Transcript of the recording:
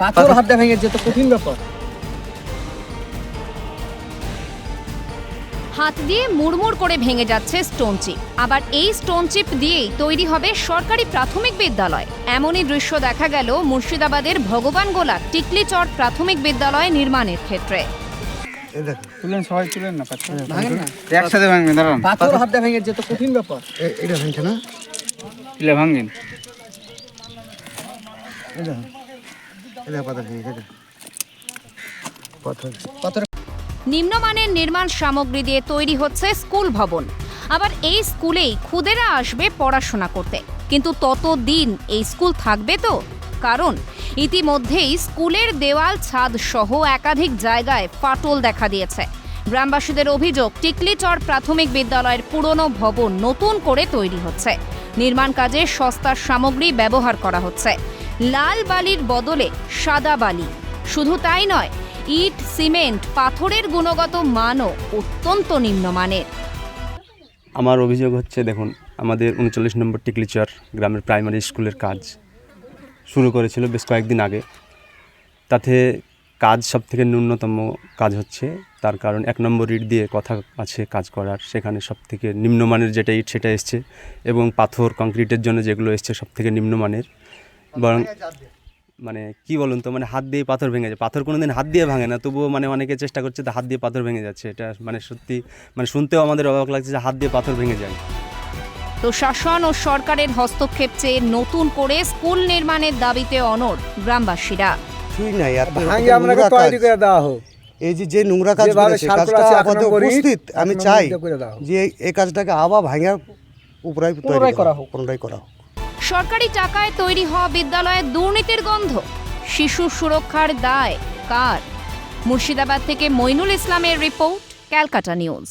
পাথর হাত দিয়ে ভেঙে যেত কঠিন ব্যাপার। হাত দিয়ে মুড়মুড় করে ভেঙে যাচ্ছে স্টোন চিপ আবার এই স্টোন চিপ দিয়েই তৈরি হবে সরকারি প্রাথমিক বিদ্যালয়। এমনই দৃশ্য দেখা গেল মুর্শিদাবাদের ভগবান গোলা টিকলিচর প্রাথমিক বিদ্যালয় নির্মাণের ক্ষেত্রে। তুলেন সবাই তুলেন না পাচ্ছেন ভাঙেন না। একসাথে ভাঙবেন দাঁড়ান। পাথর হাত ভেঙে যেত কঠিন ব্যাপার। এটা ভাঙছে না? তুলে ভাঙেন নিম্নমানের নির্মাণ সামগ্রী দিয়ে তৈরি হচ্ছে স্কুল ভবন। আবার এই স্কুলেই খুদেরা আসবে পড়াশোনা করতে। কিন্তু ততদিন এই স্কুল থাকবে তো? কারণ ইতিমধ্যেই স্কুলের দেওয়াল ছাদ সহ একাধিক জায়গায় ফাটল দেখা দিয়েছে। গ্রামবাসীদের অভিযোগ টিকলিচর প্রাথমিক বিদ্যালয়ের পুরনো ভবন নতুন করে তৈরি হচ্ছে। নির্মাণ কাজে সস্তার সামগ্রী ব্যবহার করা হচ্ছে। লাল বালির বদলে সাদা বালি। শুধু তাই নয়, ইট, সিমেন্ট, পাথরের গুণগত মানও অত্যন্ত নিম্নমানের। আমার অভিযোগ হচ্ছে, দেখুন, আমাদের উনচল্লিশ নম্বর টিকলিচর গ্রামের প্রাইমারি স্কুলের কাজ শুরু করেছিল বেশ কয়েকদিন আগে। তাতে কাজ সব থেকে ন্যূনতম কাজ হচ্ছে, তার কারণ এক নম্বর ইট দিয়ে কথা আছে কাজ করার, সেখানে সব থেকে নিম্নমানের যেটা ইট, সেটা এসছে এবং পাথর, কংক্রিটের জন্য যেগুলো এসছে সব থেকে নিম্নমানের। বরং মানে কি বলুন তো মানে হাত দিয়ে পাথর ভেঙে যায়। পাথর কোনোদিন হাত দিয়ে ভাঙে না তবুও মানে অনেকে চেষ্টা করছে তো হাত দিয়ে পাথর ভেঙে যাচ্ছে। এটা মানে সত্যি মানে শুনতেও আমাদের অবাক লাগছে যে হাত দিয়ে পাথর ভেঙে যায়। তো শাসন ও সরকারের হস্তক্ষেপ চেয়ে নতুন করে স্কুল নির্মাণের দাবিতে অনড় গ্রামবাসীরা। কিছুই নাই আর ভাঙে আপনাকে তৈরি করে দেওয়া হোক। এই যে যে নোংরা কাজ করেছে কাজটা আপাতত উপস্থিত আমি চাই। যে এই- এই কাজটাকে আবার ভাঙা উপরায় তৈরি করা হোক। পুনরায় করা হোক। সরকারি টাকায় তৈরি হওয়া বিদ্যালয়ে দুর্নীতির গন্ধ। শিশু সুরক্ষার দায় কার? মুর্শিদাবাদ থেকে মইনুল ইসলামের রিপোর্ট, ক্যালকাটা নিউজ।